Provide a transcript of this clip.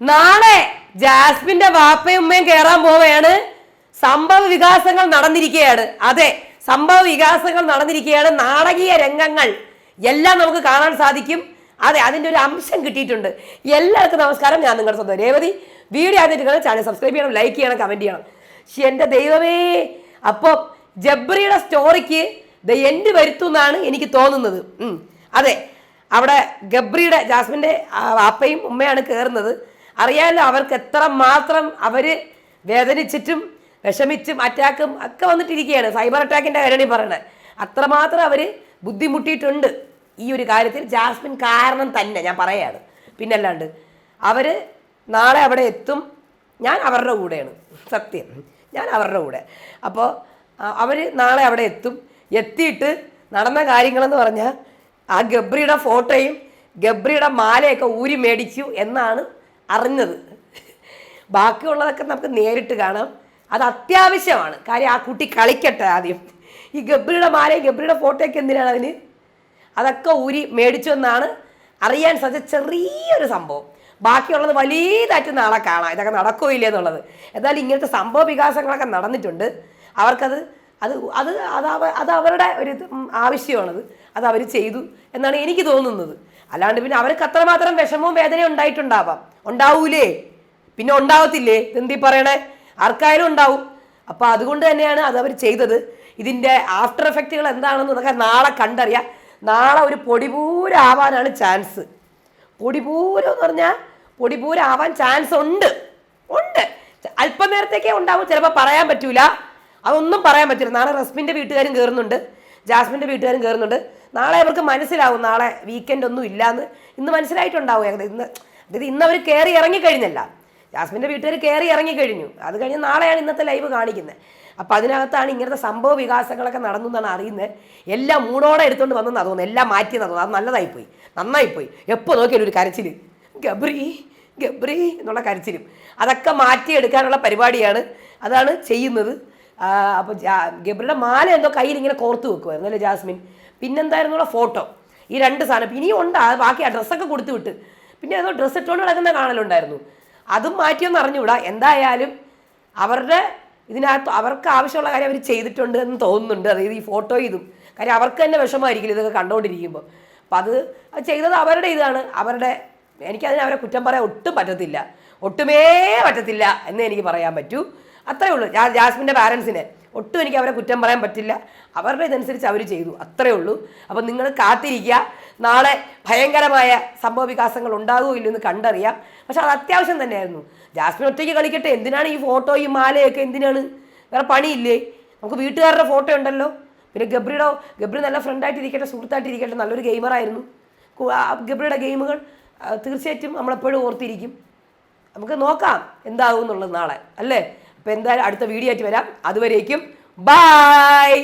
നാളെ ജാസ്മിന്റെ വാപ്പയും ഉമ്മയും കയറാൻ പോവുകയാണ്. സംഭവ വികാസങ്ങൾ നടന്നിരിക്കുകയാണ്. അതെ സംഭവ വികാസങ്ങൾ നടന്നിരിക്കുകയാണ്. നാടകീയ രംഗങ്ങൾ എല്ലാം നമുക്ക് കാണാൻ സാധിക്കും. അതെ അതിന്റെ ഒരു അംശം കിട്ടിയിട്ടുണ്ട്. എല്ലാവർക്കും നമസ്കാരം. ഞാൻ നിങ്ങളുടെ സ്വന്തം രേവതി. വീഡിയോ ആദ്യമായിട്ട് ചാനൽ സബ്സ്ക്രൈബ് ചെയ്യണം ലൈക്ക് ചെയ്യണം കമന്റ് ചെയ്യണം. എന്റെ ദൈവമേ. അപ്പോൾ ജബ്രിയുടെ സ്റ്റോറിക്ക് ദ എൻഡ് വരുത്തുമെന്നാണ് എനിക്ക് തോന്നുന്നത്. അതെ അവിടെ ഗബ്രിയുടെ ജാസ്മിന്റെ അപ്പയും ഉമ്മയാണ് കയറുന്നത് അറിയാമല്ലോ അവർക്ക് എത്ര മാത്രം അവർ വേദനിച്ചിട്ടും വിഷമിച്ചും അറ്റാക്കും ഒക്കെ വന്നിട്ടിരിക്കുകയാണ്. സൈബർ അറ്റാക്കിന്റെ കാര്യമാണ് പറയണത്. അത്രമാത്രം അവർ ബുദ്ധിമുട്ടിയിട്ടുണ്ട്. ഈ ഒരു കാര്യത്തിൽ ജാസ്മിൻ കാരണം തന്നെ ഞാൻ പറയാണ്. പിന്നല്ലാണ്ട് അവർ നാളെ അവിടെ എത്തും. ഞാൻ അവരുടെ കൂടെയാണ്. സത്യം. ഞാൻ അവരുടെ കൂടെ. അപ്പോൾ അവർ നാളെ അവിടെ എത്തും. എത്തിയിട്ട് നടന്ന കാര്യങ്ങളെന്ന് പറഞ്ഞാൽ ആ ഗബ്രിയുടെ ഫോട്ടോയും ഗബ്രിയുടെ മാലയൊക്കെ ഊരി മേടിച്ചു എന്നാണ് അറിഞ്ഞത്. ബാക്കിയുള്ളതൊക്കെ നമുക്ക് നേരിട്ട് കാണാം. അത് അത്യാവശ്യമാണ്. കാര്യം ആ കുട്ടി കളിക്കട്ടെ ആദ്യം. ഈ ഗബ്രിയുടെ മാലയും ഗബ്രിയുടെ ഫോട്ടോയൊക്കെ എന്തിനാണ് അതിന്? അതൊക്കെ ഊരി മേടിച്ചു എന്നാണ് അറിയാൻ സാധിച്ച ചെറിയൊരു സംഭവം. ബാക്കിയുള്ളത് വലിയതായിട്ട് നാളെ കാണാം. ഇതൊക്കെ നടക്കോ ഇല്ലേ എന്നുള്ളത്. എന്തായാലും ഇങ്ങനത്തെ സംഭവ വികാസങ്ങളൊക്കെ നടന്നിട്ടുണ്ട്. അവർക്കത് അത് അത് അത് അവരുടെ ഒരു ആവശ്യമാണത്. അത് അവർ ചെയ്തു എന്നാണ് എനിക്ക് തോന്നുന്നത്. അല്ലാണ്ട് പിന്നെ അവർക്ക് അത്രമാത്രം വിഷമവും വേദനയും ഉണ്ടായിട്ടുണ്ടാവാം. ഉണ്ടാവൂലേ? പിന്നെ ഉണ്ടാവത്തില്ലേ? എന്തി പറയണേ? ആർക്കായാലും ഉണ്ടാവും. അപ്പോൾ അതുകൊണ്ട് തന്നെയാണ് അത് അവർ ചെയ്തത്. ഇതിന്റെ ആഫ്റ്റർ എഫക്റ്റുകൾ എന്താണെന്ന് നമുക്ക് നാളെ കണ്ടറിയാം. നാളെ ഒരു പൊടിപൂരാവാനാണ് ചാൻസ്. പൊടിപൂരം എന്ന് പറഞ്ഞാൽ പൊടിപൂരാവാൻ ചാൻസ് ഉണ്ട്. ഉണ്ട്. അല്പം നേരത്തേക്കേ ഉണ്ടാവും. ചിലപ്പോൾ പറയാൻ പറ്റൂല. അതൊന്നും പറയാൻ പറ്റില്ല. നാളെ റസ്മിന്റെ വീട്ടുകാരും കയറുന്നുണ്ട് ജാസ്മിന്റെ വീട്ടുകാരും കയറുന്നുണ്ട് നാളെ അവർക്ക് മനസ്സിലാവും നാളെ വീക്കെൻഡ് ഒന്നും ഇല്ലാന്ന്. ഇന്ന് മനസ്സിലായിട്ടുണ്ടാവും ഏകദേശം ഇന്ന് അതായത് ഇന്ന് അവർ കയറി ഇറങ്ങിക്കഴിഞ്ഞല്ല ജാസ്മിന്റെ വീട്ടുകാർ കയറി ഇറങ്ങിക്കഴിഞ്ഞു അത് കഴിഞ്ഞ് നാളെയാണ് ഇന്നത്തെ ലൈവ് കാണിക്കുന്നത്. അപ്പം അതിനകത്താണ് ഇങ്ങനത്തെ സംഭവ വികാസങ്ങളൊക്കെ നടന്നു എന്നാണ് അറിയുന്നത്. എല്ലാം മൂടോടെ എടുത്തുകൊണ്ട് വന്നെന്ന് തോന്നുന്നു. എല്ലാം മാറ്റിയെന്ന് തോന്നുന്നു. അത് നല്ലതായിപ്പോയി. നന്നായിപ്പോയി. എപ്പോൾ നോക്കിയാലും ഒരു കരച്ചിൽ ഗബ്രി ഗബ്രി എന്നുള്ള കരച്ചിലും. അതൊക്കെ മാറ്റിയെടുക്കാനുള്ള പരിപാടിയാണ്. അതാണ് ചെയ്യുന്നത്. അപ്പോൾ ഗബ്രിയുടെ മാല എന്തോ കയ്യിൽ ഇങ്ങനെ കോർത്ത് വെക്കുമായിരുന്നു അല്ലേ ജാസ്മിൻ? പിന്നെന്തായിരുന്നുള്ള ഫോട്ടോ? ഈ രണ്ട് സാധനം. ഇനിയും ഉണ്ട്. അത് ബാക്കി ആ ഡ്രസ്സൊക്കെ കൊടുത്തു വിട്ട്. പിന്നെ ഏതോ ഡ്രസ്സ് ഇട്ടുകൊണ്ട് നടക്കുന്ന കാണലുണ്ടായിരുന്നു. അതും മാറ്റിയൊന്നും അറിഞ്ഞുകൂടാ. എന്തായാലും അവരുടെ ഇതിനകത്ത് അവർക്ക് ആവശ്യമുള്ള കാര്യം അവർ ചെയ്തിട്ടുണ്ട് എന്ന് തോന്നുന്നുണ്ട്. അതായത് ഈ ഫോട്ടോ ഇതും. കാര്യം അവർക്ക് തന്നെ വിഷമമായിരിക്കില്ല ഇതൊക്കെ കണ്ടുകൊണ്ടിരിക്കുമ്പോൾ അപ്പം അത് അത് ചെയ്തത് അവരുടെ ഇതാണ്. അവരുടെ എനിക്കതിന് അവരെ കുറ്റം പറയാൻ ഒട്ടും പറ്റത്തില്ല. ഒട്ടുമേ പറ്റത്തില്ല എന്ന് എനിക്ക് പറയാൻ പറ്റൂ. അത്രയേ ഉള്ളൂ. ജാസ്മിന്റെ പാരൻസിനെ ഒട്ടും എനിക്ക് അവരെ കുറ്റം പറയാൻ പറ്റില്ല. അവരുടെ ഇതനുസരിച്ച് അവർ ചെയ്തു. അത്രേ ഉള്ളൂ. അപ്പം നിങ്ങൾ കാത്തിരിക്കുക. നാളെ ഭയങ്കരമായ സംഭവ വികാസങ്ങൾ ഉണ്ടാകുമോ ഇല്ലെന്ന് കണ്ടറിയാം. പക്ഷെ അത് അത്യാവശ്യം തന്നെയായിരുന്നു. ജാസ്മിൻ ഒറ്റയ്ക്ക് കളിക്കട്ടെ. എന്തിനാണ് ഈ ഫോട്ടോയും മാലയൊക്കെ എന്തിനാണ്? വേറെ പണിയില്ലേ? നമുക്ക് വീട്ടുകാരുടെ ഫോട്ടോ ഉണ്ടല്ലോ. പിന്നെ ഗബ്രിയുടെ ഗബ്രി നല്ല ഫ്രണ്ടായിട്ട് ഇരിക്കട്ടെ സുഹൃത്തായിട്ട് ഇരിക്കട്ടെ നല്ലൊരു ഗെയിമറായിരുന്നു ഗബ്രിയുടെ ഗെയിമുകൾ തീർച്ചയായിട്ടും നമ്മളെപ്പോഴും ഓർത്തിരിക്കും. നമുക്ക് നോക്കാം എന്താകും എന്നുള്ളത് നാളെ. അല്ലേ? അപ്പോൾ എന്തായാലും അടുത്ത വീഡിയോ ആയിട്ട് വരാം. അതുവരേക്കും ബായ്